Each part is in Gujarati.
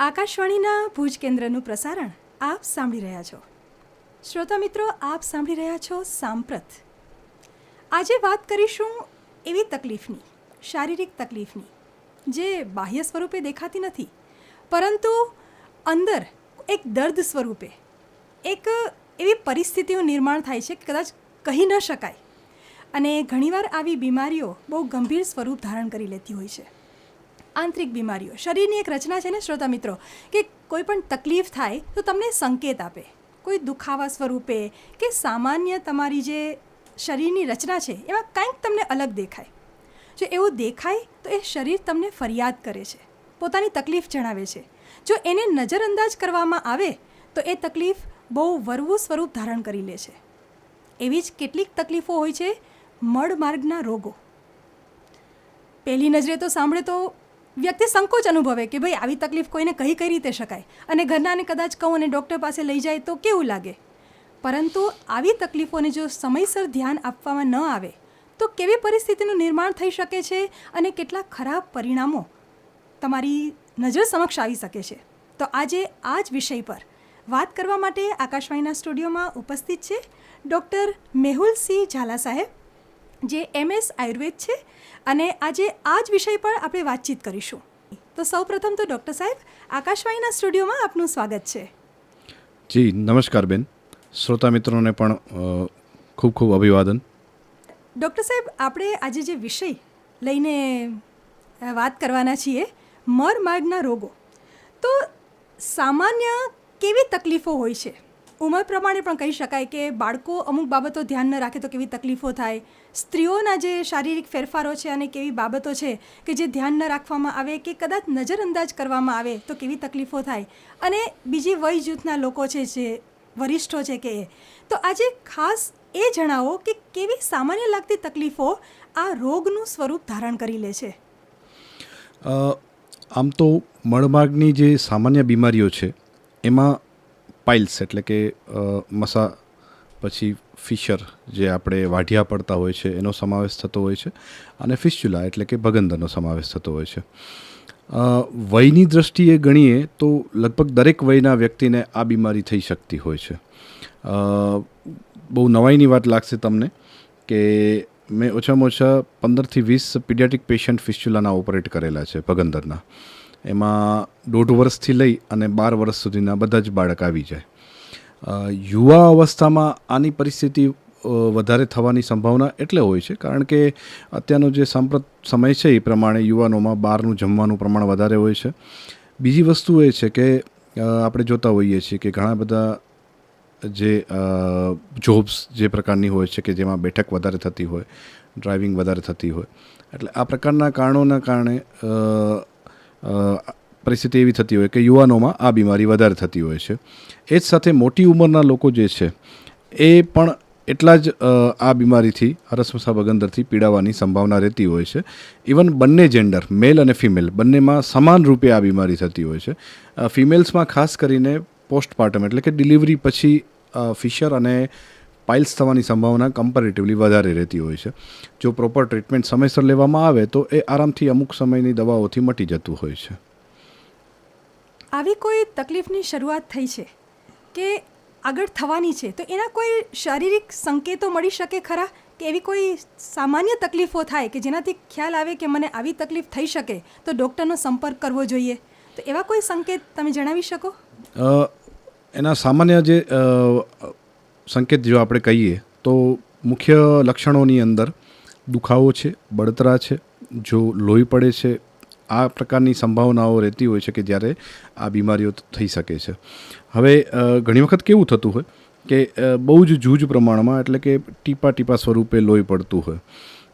આકાશવાણીના ભુજ કેન્દ્રનું પ્રસારણ આપ સાંભળી રહ્યા છો. શ્રોતા મિત્રો, આપ સાંભળી રહ્યા છો સાંપ્રત. આજે વાત કરીશું એવી તકલીફની, શારીરિક તકલીફની, જે બાહ્ય સ્વરૂપે દેખાતી નથી, પરંતુ અંદર એક દર્દ સ્વરૂપે, એક એવી પરિસ્થિતિનું નિર્માણ થાય છે કે કદાચ કહી ન શકાય. અને ઘણીવાર આવી બીમારીઓ બહુ ગંભીર સ્વરૂપ ધારણ કરી લેતી હોય છે. આંતરિક બીમારીઓ. શરીરની એક રચના છે ને, શ્રોતા મિત્રો, કે કોઈ પણ તકલીફ થાય તો તમને સંકેત આપે. કોઈ દુખાવા સ્વરૂપે કે સામાન્ય તમારી જે શરીરની રચના છે, એમાં કંઈક તમને અલગ દેખાય. જો એવું દેખાય તો એ શરીર તમને ફરિયાદ કરે છે, પોતાની તકલીફ જણાવે છે. જો એને નજરઅંદાજ કરવામાં આવે તો એ તકલીફ બહુ વરવું સ્વરૂપ ધારણ કરી લે છે. એવી જ કેટલીક તકલીફો હોય છે મળમાર્ગના રોગો. પહેલી નજરે તો સાંભળે તો વ્યક્તિ સંકોચ અનુભવે કે ભાઈ આવી તકલીફ કોઈને કહી કઈ રીતે શકાય? અને ઘરનાને કદાચ કહું અને ડૉક્ટર પાસે લઈ જાય તો કેવું લાગે? પરંતુ આવી તકલીફોને જો સમયસર ધ્યાન આપવામાં ન આવે, તો કેવી પરિસ્થિતિનું નિર્માણ થઈ શકે છે અને કેટલા ખરાબ પરિણામો તમારી નજર સમક્ષ આવી શકે છે? તો આજે આ જ વિષય પર વાત કરવા માટે આકાશવાણીના સ્ટુડિયોમાં ઉપસ્થિત છે ડૉક્ટર મેહુલ સિંહ ઝાલા સાહેબ, જે એમએસ આયુર્વેદ છે અને આજે આ જ વિષય પર આપણે વાતચીત કરીશું. તો સૌપ્રથમ તો ડૉક્ટર સાહેબ આકાશવાણીના સ્ટુડિયોમાં આપનું સ્વાગત છે. જી નમસ્કાર બેન. શ્રોતા મિત્રોને પણ ખૂબ ખૂબ અભિવાદન. ડૉક્ટર સાહેબ આપણે આજે જે વિષય લઈને વાત કરવાના છીએ મરમાર્ગના રોગો. તો સામાન્ય કેવી તકલીફો હોય છે? ઉંમર પ્રમાણે પણ કહી શકાય કે બાળકો અમુક બાબતો ધ્યાન ન રાખે તો કેવી તકલીફો થાય. સ્ત્રીઓના જે શારીરિક ફેરફારો છે અને કેવી બાબતો છે કે જે ધ્યાન ન રાખવામાં આવે કે કદાચ નજરઅંદાજ કરવામાં આવે તો કેવી તકલીફો થાય. અને બીજી વય જૂથના લોકો છે જે વરિષ્ઠો છે કે તો આજે ખાસ એ જણાવો કે કેવી સામાન્ય લાગતી તકલીફો આ રોગનું સ્વરૂપ ધારણ કરી લે છે. આમ તો મળમાર્ગની જે સામાન્ય બીમારીઓ છે, એમાં પાઇલ્સ, એટલે કે મસા, પછી ફિશર જે આપણે વાઢિયા પડતા હોય છે, એનો સમાવેશ થતો હોય છે, અને ફિસ્ચ્યુલા એટલે કે ભગંદરનો સમાવેશ થતો હોય છે. વયની દ્રષ્ટિએ ગણીએ તો લગભગ દરેક વયના વ્યક્તિને આ બીમારી થઈ શકતી હોય છે. બહુ નવાઈની વાત લાગશે તમને કે મેં ઓછામાં ઓછા પંદરથી વીસ પીડિયાટિક પેશન્ટ ફિસ્ચ્યુલાના ઓપરેટ કરેલા છે ભગંદરના. એમાં દોઢ વર્ષથી લઈ અને બાર વર્ષ સુધીના બધા જ બાળક આવી જાય. યુવા અવસ્થામાં આની પરિસ્થિતિ વધારે થવાની સંભાવના એટલે હોય છે. કારણ કે અત્યારનો જે સાંપ્રત સમય છે એ પ્રમાણે યુવાનોમાં બહારનું જમવાનું પ્રમાણ વધારે હોય છે. બીજી વસ્તુ એ છે કે આપણે જોતા હોઈએ છીએ કે ઘણા બધા જે જોબ્સ જે પ્રકારની હોય છે કે જેમાં બેઠક વધારે થતી હોય, ડ્રાઇવિંગ વધારે થતી હોય. એટલે આ પ્રકારના કારણોના કારણે પરિસ્થિતિ એવી થતી હોય કે યુવાનોમાં આ બીમારી વધારે થતી હોય છે. એ જ સાથે મોટી ઉંમરના લોકો જે છે, એ પણ એટલા જ આ બીમારીથી હરસમસા બગંદરથી પીડાવાની સંભાવના રહેતી હોય છે. ઇવન બંને જેન્ડર, મેલ અને ફિમેલ, બંનેમાં સમાન રૂપે આ બીમારી થતી હોય છે. ફિમેલ્સમાં ખાસ કરીને પોસ્ટપાર્ટમ એટલે કે ડિલિવરી પછી ફિશર અને પાઇલ્સ થવાની સંભાવના કમ્પેરેટિવલી વધારે રહેતી હોય છે. જો પ્રોપર ટ્રીટમેન્ટ સમયસર લેવામાં આવે તો એ આરામથી અમુક સમયની દવાઓથી મટી જતું હોય છે. આવી કોઈ તકલીફની શરૂઆત થઈ છે કે આગળ થવાની છે તો એના કોઈ શારીરિક સંકેતો મળી શકે ખરા? કે એવી કોઈ સામાન્ય તકલીફો થાય કે જેનાથી ખ્યાલ આવે કે મને આવી તકલીફ થઈ શકે તો ડૉક્ટરનો સંપર્ક કરવો જોઈએ? તો એવા કોઈ સંકેત તમે જણાવી શકો? એના સામાન્ય જે સંકેત જો આપણે કહીએ, તો મુખ્ય લક્ષણોની અંદર દુખાવો છે, બળતરા છે, જો લોહી પડે છે, આ પ્રકારની સંભાવનાઓ રહેતી હોય છે કે જ્યારે આ બીમારીઓ થઈ શકે છે. હવે ઘણી વખત કેવું થતું હોય કે બહુ જ જૂજ પ્રમાણમાં એટલે કે ટીપા ટીપા સ્વરૂપે લોહી પડતું હોય.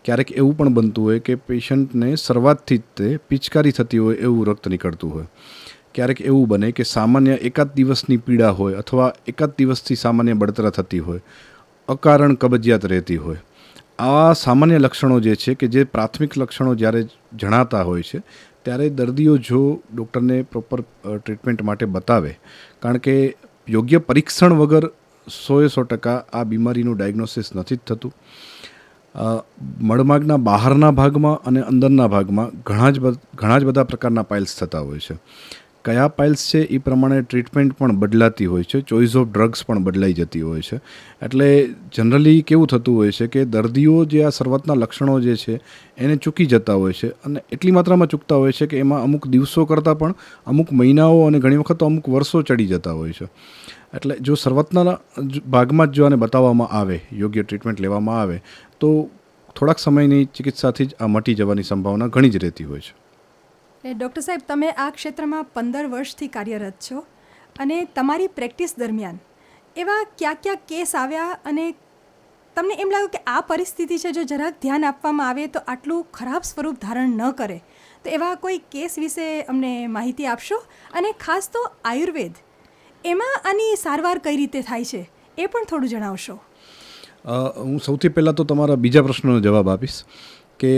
ક્યારેક એવું પણ બનતું હોય કે પેશન્ટને શરૂઆતથી જ તે પિચકારી થતી હોય એવું રક્ત નીકળતું હોય. ક્યારેક એવું બને કે સામાન્ય એકાદ દિવસની પીડા હોય અથવા એકાદ દિવસથી સામાન્ય બળતરા થતી હોય, અકારણ કબજિયાત રહેતી હોય. આવા સામાન્ય લક્ષણો જે છે કે જે પ્રાથમિક લક્ષણો જ્યારે જણાતા હોય છે, ત્યારે દર્દીઓ જો ડૉક્ટરને પ્રોપર ટ્રીટમેન્ટ માટે બતાવે, કારણ કે યોગ્ય પરીક્ષણ વગર સોએ સો ટકા આ બીમારીનું ડાયગ્નોસિસ નથી જ થતું. મળમાગના બહારના ભાગમાં અને અંદરના ભાગમાં ઘણા જ ઘણા જ બધા પ્રકારના પાઇલ્સ થતા હોય છે. કયા પાઇલ્સ છે એ પ્રમાણે ટ્રીટમેન્ટ પણ બદલાતી હોય છે ચોઇસ ઓફ ડ્રગ્સ પણ બદલાઈ જતી હોય છે. એટલે જનરલી કેવું થતું હોય છે કે દર્દીઓ જે આ શરૂઆતના લક્ષણો જે છે એને ચૂકી જતા હોય છે અને એટલી માત્રામાં ચૂકતા હોય છે કે એમાં અમુક દિવસો કરતાં પણ અમુક મહિનાઓ અને ઘણી વખત અમુક વર્ષો ચડી જતા હોય છે. એટલે જો શરૂઆતના ભાગમાં જ જો આને બતાવવામાં આવે, યોગ્ય ટ્રીટમેન્ટ લેવામાં આવે, તો થોડાક સમયની ચિકિત્સાથી જ આ મટી જવાની સંભાવના ઘણી જ રહેતી હોય છે. ડૉક્ટર સાહેબ, તમે આ ક્ષેત્રમાં પંદર વર્ષથી કાર્યરત છો અને તમારી પ્રેક્ટિસ દરમિયાન એવા કયા કયા કેસ આવ્યા અને તમને એમ લાગ્યું કે આ પરિસ્થિતિ છે જો જરાક ધ્યાન આપવામાં આવે તો આટલું ખરાબ સ્વરૂપ ધારણ ન કરે, તો એવા કોઈ કેસ વિશે અમને માહિતી આપશો? અને ખાસ તો આયુર્વેદ, એમાં આની સારવાર કઈ રીતે થાય છે એ પણ થોડું જણાવશો. હું સૌથી પહેલાં તો તમારા બીજા પ્રશ્નનો જવાબ આપીશ કે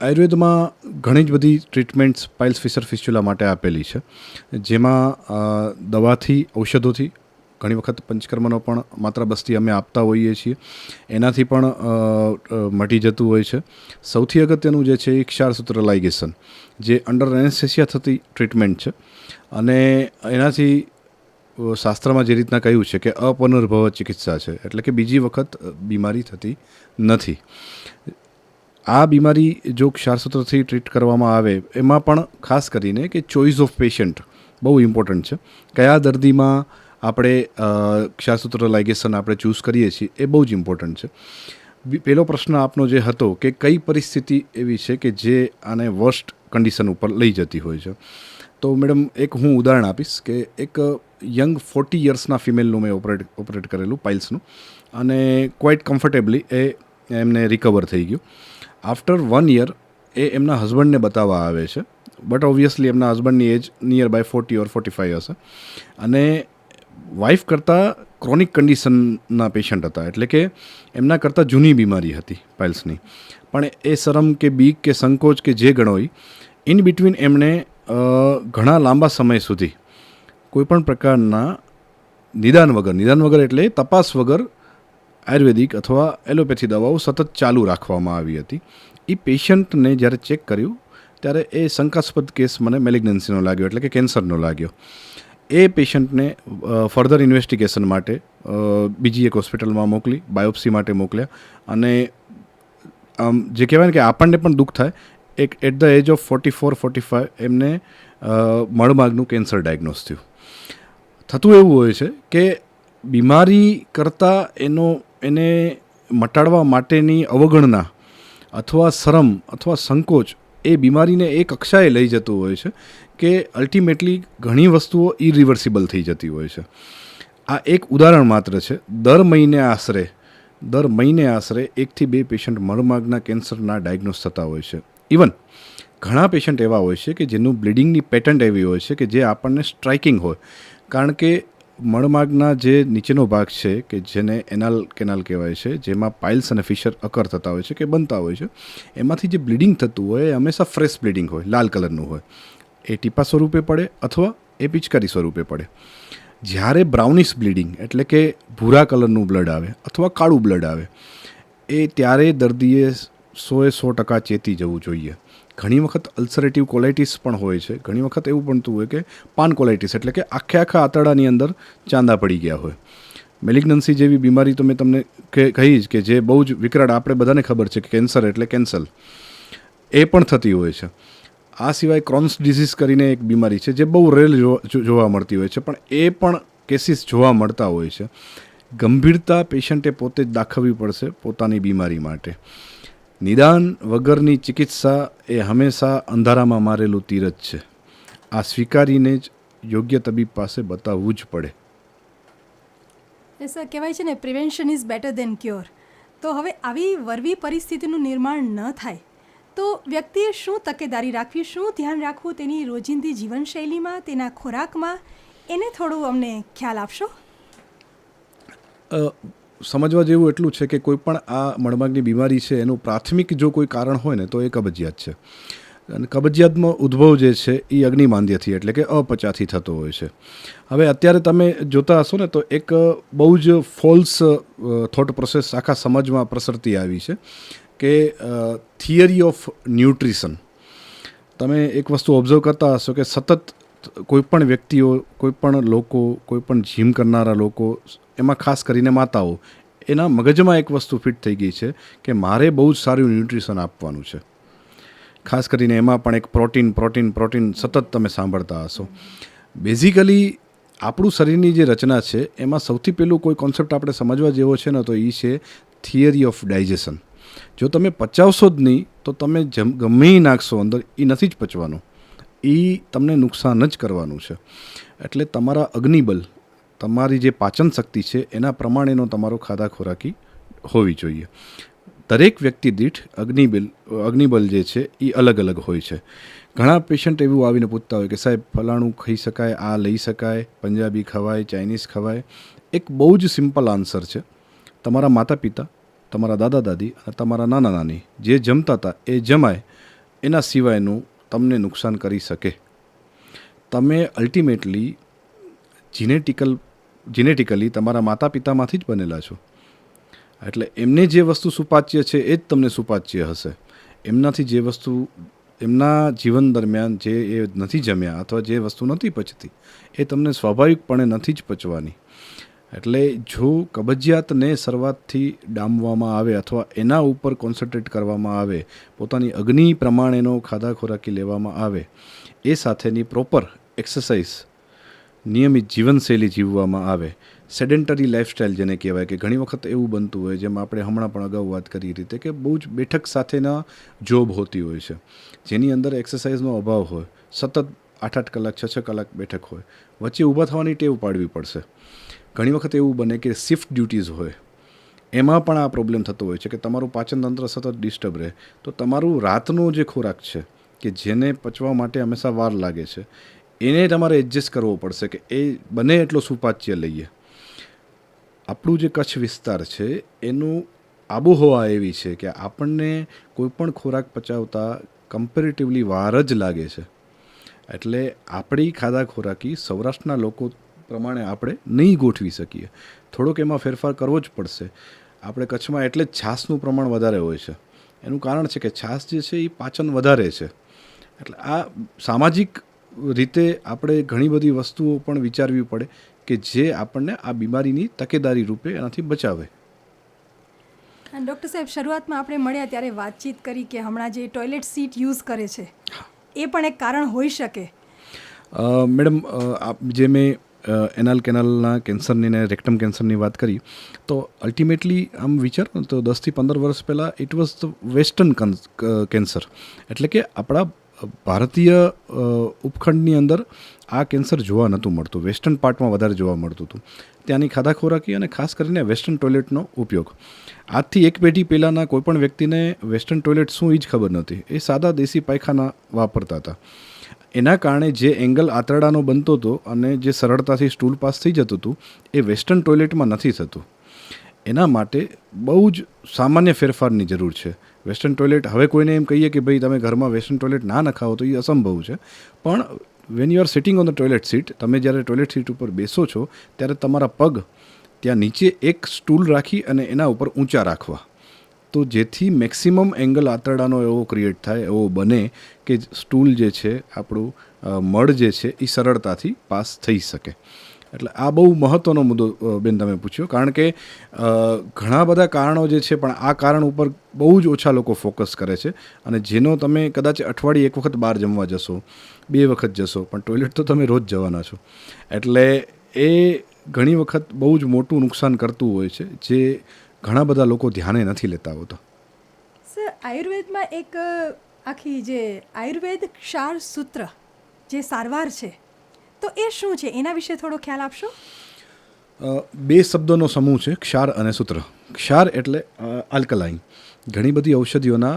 આયુર્વેદમાં ઘણી જ બધી ટ્રીટમેન્ટ્સ પાઇલ્સ ફિશર ફિસ્ચ્યુલા માટે આપેલી છે. જેમાં દવાથી, ઔષધોથી ઘણી વખત પંચકર્મનો પણ માત્ર બસ્તી અમે આપતા હોઈએ છીએ. એનાથી પણ મટી જતું હોય છે. સૌથી અગત્યનું જે છે એ ક્ષારસૂત્ર લાઇગેશન જે અંડર એનેસ્થેસિયા થતી ટ્રીટમેન્ટ છે. અને એનાથી શાસ્ત્રમાં જે રીતના કહ્યું છે કે અપનર્ભવ ચિકિત્સા છે. એટલે કે બીજી વખત બીમારી થતી નથી. આ બીમારી જો ક્ષારસૂત્રથી ટ્રીટ કરવામાં આવે, એમાં પણ ખાસ કરીને કે ચોઇસ ઓફ પેશન્ટ બહુ ઇમ્પોર્ટન્ટ છે. કયા દર્દીમાં આપણે ક્ષારસૂત્ર લાઇગેશન આપણે ચૂઝ કરીએ છીએ, એ બહુ જ ઇમ્પોર્ટન્ટ છે. પહેલો પ્રશ્ન આપનો જે હતો કે કઈ પરિસ્થિતિ એવી છે કે જે આને વર્સ્ટ કન્ડિશન ઉપર લઈ જતી હોય છે. તો મેડમ, એક હું ઉદાહરણ આપીશ કે એક યંગ ફોર્ટી યર્સના ફિમેલનું મેં ઓપરેટ ઓપરેટ કરેલું પાઇલ્સનું અને ક્વાઇટ કમ્ફર્ટેબલી એ એમને રિકવર થઈ ગયું. આફ્ટર વન યર એ એમના હસબન્ડને બતાવવા આવે છે. બટ ઓબ્વિયસલી એમના હસબન્ડની age near by forty or forty five હશે. અને વાઈફ કરતાં ક્રોનિક કન્ડિશનના પેશન્ટ હતા. એટલે કે એમના કરતાં જૂની બીમારી હતી પાઇલ્સની પણ એ શરમ કે બીક કે સંકોચ કે જે ગણોય ઇન બિટવીન એમણે ઘણા લાંબા સમય સુધી કોઈપણ પ્રકારના નિદાન વગર નિદાન વગર એટલે તપાસ વગર આયુર્વેદિક અથવા એલોપેથી દવાઓ સતત ચાલુ રાખવામાં આવી હતી. એ પેશન્ટને જ્યારે ચેક કર્યું, ત્યારે એ શંકાસ્પદ કેસ મને મેલિગ્નન્સીનો લાગ્યો, એટલે કે કેન્સરનો લાગ્યો. એ પેશન્ટને ફર્ધર ઇન્વેસ્ટિગેશન માટે બીજી એક હોસ્પિટલમાં મોકલી, બાયોપ્સી માટે મોકલ્યા. અને, આમ, જે કહેવાય ને કે આપણને પણ દુઃખ થાય, એક at the age of forty four, forty five એમને મળમાગનું કેન્સર ડાયગ્નોસ થયું. થતું એવું હોય છે કે બીમારી કરતાં એનો એને મટાડવા માટેની અવગણના અથવા શરમ અથવા સંકોચ એ બીમારીને એ કક્ષાએ લઈ જતું હોય છે કે અલ્ટિમેટલી ઘણી વસ્તુઓ ઇરિવર્સિબલ થઈ જતી હોય છે. આ એક ઉદાહરણ માત્ર છે. દર મહિને આશરે, દર મહિને આશરે એકથી બે પેશન્ટ મળમાગના કેન્સરના ડાયગ્નોસ થતા હોય છે. ઇવન ઘણા પેશન્ટ એવા હોય છે કે જેનું બ્લીડિંગની પેટન્ટ એવી હોય છે કે જે આપણને સ્ટ્રાઇકિંગ હોય. કારણ કે મળમાગના જે નીચેનો ભાગ છે, કે જેને એનાલ કેનાલ કહેવાય છે, જેમાં પાઇલ્સ અને ફિશર અકર થતા હોય છે, કે બનતા હોય છે, એમાંથી જે બ્લીડિંગ થતું હોય એ હંમેશા ફ્રેશ બ્લીડિંગ હોય, લાલ કલરનું હોય. એ ટીપા સ્વરૂપે પડે અથવા એ પિચકારી સ્વરૂપે પડે. જ્યારે બ્રાઉનિશ બ્લીડિંગ, એટલે કે ભૂરા કલરનું બ્લડ આવે અથવા કાળું બ્લડ આવે, એ ત્યારે દર્દીએ સોએ સો ટકા ચેતી જવું જોઈએ. ઘણી વખત અલ્સરેટિવ કોલાઇટીસ પણ હોય છે. ઘણી વખત એવું બનતું હોય કે પાન કોલાઇટીસ એટલે કે આખે આખા આંતરડાની અંદર ચાંદા પડી ગયા હોય. મેલિગ્નન્સી જેવી બીમારી તો મેં તમને કહે- જ કે જે બહુ જ વિકરાળ આપણે બધાને ખબર છે કે કેન્સર એટલે કેન્સર એ પણ થતી હોય છે. આ સિવાય ક્રોન્સ ડિઝીઝ કરીને એક બીમારી છે જે બહુ રેલ જોવા મળતી હોય છે. પણ એ પણ કેસીસ જોવા મળતા હોય છે. ગંભીરતા પેશન્ટે પોતે જ દાખવવી પડશે પોતાની બીમારી માટે. નિદાન વગરની ચિકિત્સા એ હંમેશા અંધારામાં મારેલું તીરજ છે. આ સ્વીકારીને જ યોગ્ય તબીબ પાસે બતાવવું જ પડે. સર કહેવાય છે ને prevention is better than cure તો હવે આવી વરવી પરિસ્થિતિનું નિર્માણ ન થાય તો વ્યક્તિએ શું તકેદારી રાખવી શું ધ્યાન રાખવું તેની રોજિંદી જીવનશૈલીમાં તેના ખોરાકમાં? એને થોડું અમને ખ્યાલ આપશો? સમજવા જેવું એટલું છે કે કોઈ પણ આ મળમાગની બીમારી છે, એનું પ્રાથમિક જો કોઈ કારણ હોય ને તો એ કબજિયાત છે. અને કબજિયાતનો ઉદ્ભવ જે છે એ અગ્નિમાંદ્યથી એટલે કે અપચાથી થતો હોય છે. હવે અત્યારે તમે જોતા હશો ને તો એક બહુ જ ફોલ્સ થોટ પ્રોસેસ આખા સમાજમાં પ્રસરતી આવી છે કે થિયરી ઓફ ન્યુટ્રિશન તમે એક વસ્તુ ઓબ્ઝર્વ કરતા હશો કે સતત ત- કોઈ પણ વ્યક્તિઓ કોઈ પણ લોકો કોઈ પણ જીમ કરનારા લોકો, એમાં ખાસ કરીને માતાઓ, એના મગજમાં એક વસ્તુ ફિટ થઈ ગઈ છે કે મારે બહુ જ સારું ન્યુટ્રિશન આપવાનું છે. ખાસ કરીને એમાં પણ એક પ્રોટીન પ્રોટીન પ્રોટીન સતત તમે સાંભળતા હશો. બેઝિકલી આપણું શરીરની જે રચના છે, એમાં સૌથી પહેલું કોઈ કોન્સેપ્ટ આપણે સમજવા જેવો છે ને તો એ છે થિયરી ઓફ ડાયજેશન જો તમે પચાવશો જ નહીં, તો તમે જમ, ગમે નાખશો અંદર એ નથી જ પચવાનું. એ તમને નુકસાન જ કરવાનું છે. એટલે તમારા અગ્નિબલ, તમારી જે પાચન શક્તિ છે, એના પ્રમાણેનો તમારો ખાધા ખોરાકી હોવી જોઈએ. દરેક વ્યક્તિ દીઠ અગ્નિબલ અગ્નિબલ જે છે એ અલગ અલગ હોય છે. ઘણા પેશન્ટ એવું આવીને પૂછતા હોય કે, સાહેબ, ફલાણું ખાઈ શકાય, આ લઈ શકાય, પંજાબી ખવાય, ચાઇનીઝ ખવાય? એક બહુ જ સિમ્પલ આન્સર છે. તમારા માતા પિતા તમારા દાદા દાદી અને તમારા નાના નાની જે જમતા હતા, એ જમાય, એના સિવાયનું તમને નુકસાન કરી શકે. તમે અલ્ટિમેટલી જીનેટિકલ જીનેટિકલી તમારા માતા પિતામાંથી જ બનેલા છો. એટલે એમને જે વસ્તુ સુપાચ્ય છે એ જ તમને સુપાચ્ય હશે. એમનાથી જે વસ્તુ, એમના જીવન દરમિયાન જે એ નથી જમ્યા અથવા જે વસ્તુ નથી પચતી, એ તમને સ્વાભાવિકપણે નથી જ પચવાની. એટલે જો કબજિયાતને શરૂઆતથી ડામવામાં આવે અથવા એના ઉપર કોન્સન્ટ્રેટ કરવામાં આવે, પોતાની અગ્નિ પ્રમાણેનો ખાધા ખોરાકી લેવામાં આવે, એ સાથેની પ્રોપર એક્સરસાઇઝ નિયમિત જીવનશૈલી જીવવામાં આવે. સેડેન્ટરી લાઇફસ્ટાઇલ જેને કહેવાય કે ઘણી વખત એવું બનતું હોય, જેમ આપણે હમણાં પણ અગાઉ વાત કરી રીતે કે બહુ જ બેઠક સાથેના જોબ હોતી હોય છે. જેની અંદર એક્સરસાઇઝનો અભાવ હોય, સતત આઠ આઠ કલાક, છ છ કલાક બેઠક હોય, વચ્ચે ઊભા થવાની ટેવ પાડવી પડશે. ઘણી વખત એવું બને કે શિફ્ટ ડ્યુટીઝ હોય, એમાં પણ આ પ્રોબ્લેમ થતો હોય છે કે તમારું પાચન તંત્ર સતત ડિસ્ટર્બ રહે. તો તમારું રાતનો જે ખોરાક છે, કે જેને પચવા માટે હંમેશા વાર લાગે છે, એને તમારે એડજસ્ટ કરવો પડશે કે એ બને એટલો સુપાચ્ય લઈએ. આપણું જે કચ્છ વિસ્તાર છે, એનું આબોહવા એવી છે કે આપણને કોઈપણ ખોરાક પચાવતા કમ્પેરેટિવલી વાર જ લાગે છે. એટલે આપણી ખાધા ખોરાકી સૌરાષ્ટ્રના લોકો પ્રમાણે આપણે નહીં ગોઠવી શકીએ. થોડોક એમાં ફેરફાર કરવો જ પડશે. આપણે કચ્છમાં એટલે જ છાસનું પ્રમાણ વધારે હોય છે. એનું કારણ છે કે છાસ જે છે એ પાચન વધારે છે. એટલે આ સામાજિક રીતે આપણે ઘણી બધી વસ્તુઓ પણ વિચારવી પડે કે જે આપણને આ બીમારીની તકેદારી રૂપે એનાથી બચાવે. ડૉક્ટર સાહેબ શરૂઆતમાં આપણે મળ્યા ત્યારે વાતચીત કરી કે હમણાં જે ટોયલેટ સીટ યુઝ કરે છે એ પણ એક કારણ હોઈ શકે. મેડમ આપ જે મેં એનાલ કેનાલના કેન્સરની ને રેક્ટમ કેન્સરની વાત કરી, તો અલ્ટિમેટલી આમ વિચારો તો દસથી પંદર વર્ષ પહેલાં it was the western cancer એટલે કે આપણા ભારતીય ઉપખંડની અંદર આ કેન્સર જોવા નહોતું મળતું. વેસ્ટર્ન પાર્ટમાં વધારે જોવા મળતું હતું. ત્યાંની ખાધા ખોરાકી અને ખાસ કરીને વેસ્ટર્ન ટોયલેટનો ઉપયોગ. આજથી એક પેઢી પહેલાંના કોઈપણ વ્યક્તિને વેસ્ટર્ન ટોયલેટ શું એ જ ખબર નહોતી. એ સાદા દેશી પાયખાના વાપરતા હતા. એના કારણે જે એંગલ આંતરડાનો બનતો હતો અને જે સરળતાથી સ્ટૂલ પાસ થઈ જતું હતું, એ વેસ્ટર્ન ટોયલેટમાં નથી થતું. એના માટે બહુ જ સામાન્ય ફેરફારની જરૂર છે. વેસ્ટર્ન ટોયલેટ, હવે કોઈને એમ કહીએ કે ભાઈ તમે ઘરમાં વેસ્ટર્ન ટોયલેટ ના નખાવો તો એ અસંભવ છે. પણ when you are sitting on the toilet seat તમે જ્યારે ટોયલેટ સીટ ઉપર બેસો છો, ત્યારે તમારા પગ ત્યાં નીચે એક સ્ટૂલ રાખી અને એના ઉપર ઊંચા રાખવા. તો જેથી મેક્સિમમ એંગલ આંતરડાનો એવો ક્રિએટ થાય, એવો બને કે સ્ટૂલ જે છે, આપણું મળ જે છે એ સરળતાથી પાસ થઈ શકે. એટલે આ બહુ મહત્ત્વનો મુદ્દો બેન તમે પૂછ્યો. કારણ કે ઘણા બધા કારણો જે છે, પણ આ કારણ ઉપર બહુ જ ઓછા લોકો ફોકસ કરે છે. અને જેનો તમે કદાચ અઠવાડિયે એક વખત બહાર જમવા જશો, બે વખત જશો, પણ ટોયલેટ તો તમે રોજ જવાના છો. એટલે એ ઘણી વખત બહુ જ મોટું નુકસાન કરતું હોય છે, જે ઘણા બધા લોકો ધ્યાને નથી લેતા હોતા. સર આયુર્વેદમાં એક આખી જે આયુર્વેદ ક્ષાર સૂત્ર જે સારવાર છે તો એ શું છે? એના વિશે થોડો ખ્યાલ આપશો? બે શબ્દોનો સમૂહ છે ક્ષાર અને સૂત્ર. ક્ષાર એટલે આલ્કલાઇન. ઘણી બધી ઔષધિઓના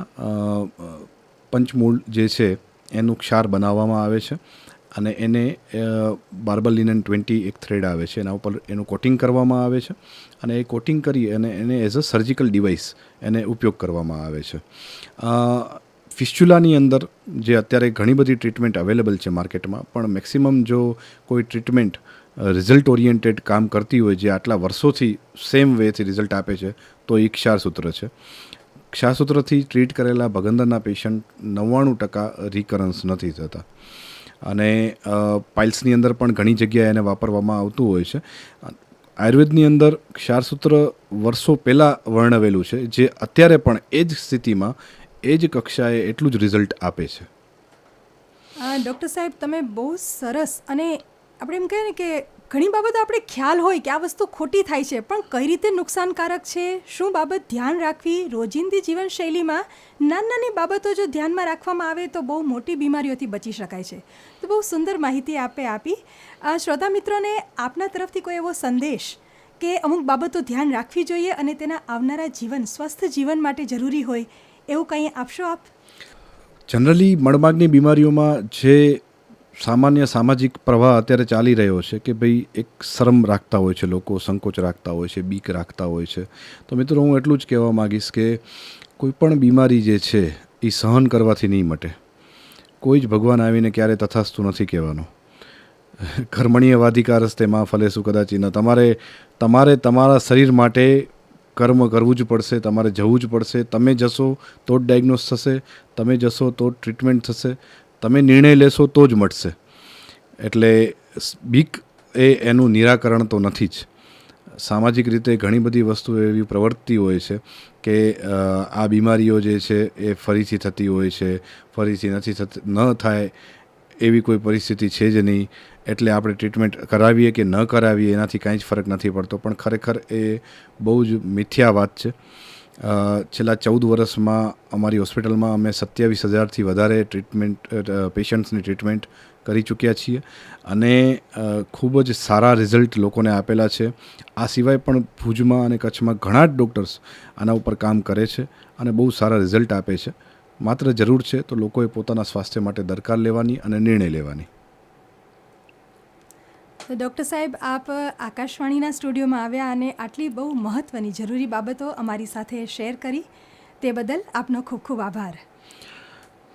પંચમૂળ જે છે એનું ક્ષાર બનાવવામાં આવે છે. અને એને બાર્બલ લિનન ટ્વેન્ટી એક થ્રેડ આવે છે, એના ઉપર એનું કોટિંગ કરવામાં આવે છે અને એ કોટિંગ કરી અને એને એઝ અ સર્જિકલ ડિવાઇસ એને ઉપયોગ કરવામાં આવે છે. ફિસ્ચ્યુલાની અંદર જે અત્યારે ઘણી બધી ટ્રીટમેન્ટ અવેલેબલ છે માર્કેટમાં, પણ મેક્સિમમ જો કોઈ ટ્રીટમેન્ટ રિઝલ્ટ ઓરિએન્ટેડ કામ કરતી હોય જે આટલા વર્ષોથી સેમ વેથી રિઝલ્ટ આપે છે, તો એ ક્ષારસૂત્ર છે. ક્ષારસૂત્રથી ટ્રીટ કરેલા ભગંદરના પેશન્ટ નવ્વાણું ટકા રિકરન્સ નથી થતા. અને પાઇલ્સની અંદર પણ ઘણી જગ્યાએ એને વાપરવામાં આવતું હોય છે. આયુર્વેદની અંદર ક્ષારસૂત્ર વર્ષો પહેલાં વર્ણવેલું છે, જે અત્યારે પણ એ જ સ્થિતિમાં એ જ કક્ષાએ એટલું જ રિઝલ્ટ આપે છે. ડૉક્ટર સાહેબ, તમે બહુ સરસ અને આપણે એમ કહીએ ને કે ઘણી બાબતો આપણે ખ્યાલ હોય કે આ વસ્તુ ખોટી થાય છે, પણ કઈ રીતે નુકસાનકારક છે? શું બાબત ધ્યાન રાખવી રોજિંદી જીવનશૈલીમાં? નાની નાની બાબતો જો ધ્યાનમાં રાખવામાં આવે તો બહુ મોટી બીમારીઓથી બચી શકાય છે. તો બહુ સુંદર માહિતી આપે આપી. શ્રોતા મિત્રોને આપના તરફથી કોઈ એવો સંદેશ કે અમુક બાબતો ધ્યાન રાખવી જોઈએ અને તેના આવનારા જીવન, સ્વસ્થ જીવન માટે જરૂરી હોય, એવું કંઈ આપશો આપ? જનરલી મળમાગની બીમારીઓમાં જે સામાન્ય સામાજિક પ્રવાહ અત્યારે ચાલી રહ્યો છે કે ભાઈ એક શરમ રાખતા હોય છે, લોકો સંકોચ રાખતા હોય છે, બીક રાખતા હોય છે. તો મિત્રો હું એટલું જ કહેવા માગીશ કે કોઈ પણ બીમારી જે છે એ સહન કરવાથી નહીં મટે. કોઈ જ ભગવાન આવીને ક્યારે તથાસ્તુ નથી કહેવાનો. કર્મણીય વાધિકારસ્તે માં કદાચી ન તમારે તમારે તમારા શરીર માટે કર્મ કરવું જ પડશે, તમારે જવું જ પડશે. તમે જશો તો જ ડાયગ્નોસ થશે, તમે જશો તો ટ્રીટમેન્ટ થશે. તમે નિર્ણય લેશો તો જ મટશે એટલે બીક એ એનું નિરાકરણ તો નથી જ. સામાજિક રીતે ઘણી બધી વસ્તુ એવી પ્રવર્તતી હોય છે કે આ બીમારીઓ જે છે એ ફરીથી થતી હોય છે, ફરીથી નથી થતી, ન થાય એવી કોઈ પરિસ્થિતિ છે જ નહીં. એટલે આપણે ટ્રીટમેન્ટ કરાવીએ કે ન કરાવીએ એનાથી કાંઈ જ ફરક નથી પડતો. પણ ખરેખર એ બહુ જ મિથ્યા વાત છે. છેલ્લા ચૌદ વર્ષમાં અમારી હોસ્પિટલમાં અમે સત્યાવીસ હજારથી વધારે ટ્રીટમેન્ટ પેશન્ટ્સની ટ્રીટમેન્ટ કરી ચૂક્યા છીએ અને ખૂબ જ સારા રિઝલ્ટ લોકોને આપેલા છે. આ સિવાય પણ ભુજમાં અને કચ્છમાં ઘણા જ ડૉક્ટર્સ આના ઉપર કામ કરે છે અને બહુ સારા રિઝલ્ટ આપે છે. માત્ર જરૂર છે તો લોકોએ પોતાના સ્વાસ્થ્ય માટે દરકાર લેવાની અને નિર્ણય લેવાની. તો ડૉક્ટર સાહેબ, આપ આકાશવાણીના સ્ટુડિયોમાં આવ્યા અને આટલી બહુ મહત્ત્વની જરૂરી બાબતો અમારી સાથે શેર કરી. તે બદલ આપનો ખૂબ ખૂબ આભાર.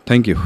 Thank you